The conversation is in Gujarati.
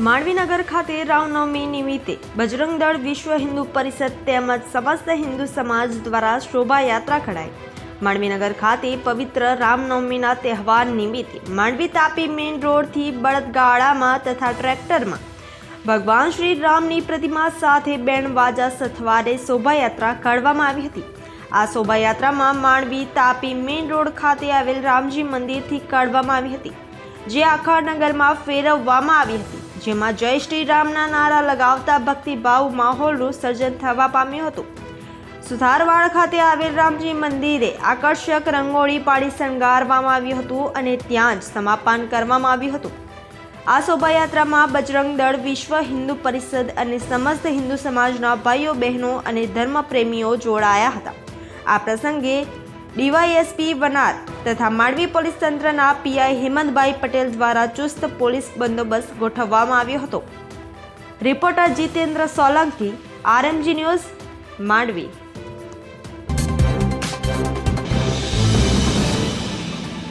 માંડવીનગર ખાતે રામનવમી નિમિત્તે બજરંગ દળ વિશ્વ હિન્દુ પરિષદ તેમજ સમસ્ત હિન્દુ સમાજ દ્વારા શોભાયાત્રા કઢાઈ. માંડવીનગર ખાતે પવિત્ર રામનવમીના તહેવાર નિમિત્તે માંડવી તાપી મેઇન રોડથી બળદગાડામાં તથા ટ્રેક્ટરમાં ભગવાન શ્રી રામની પ્રતિમા સાથે બેન વાજા સથવારે શોભાયાત્રા કાઢવામાં આવી હતી. આ શોભાયાત્રામાં માંડવી તાપી મેઇન રોડ ખાતે આવેલ રામજી મંદિરથી કાઢવામાં આવી હતી. જે આખા નગરમાં ફેરવવામાં આવી હતી, જેમાં જય શ્રી રામના નારા લગાવતા ભક્તિભાવ માહોલનું સર્જન થવા પામ્યું હતું. સુથારવાડ ખાતે આવેલ રામજી મંદિરે આકર્ષક રંગોળી પાડી શણગારવામાં આવ્યું હતું અને ત્યાં જ સમાપન કરવામાં આવ્યું હતું. આ શોભાયાત્રામાં બજરંગ દળ, વિશ્વ હિન્દુ પરિષદ અને સમસ્ત હિન્દુ સમાજના ભાઈઓ, બહેનો અને ધર્મપ્રેમીઓ જોડાયા હતા. આ પ્રસંગે ડીવાયએસપી વનાર તથા માંડવી પોલીસ તંત્રના પીઆઈ હેમંતભાઈ પટેલ દ્વારા ચુસ્ત પોલીસ બંદોબસ્ત ગોઠવવામાં આવ્યો હતો. Reporter Jitendra Solanki, RMG news, Mandvi.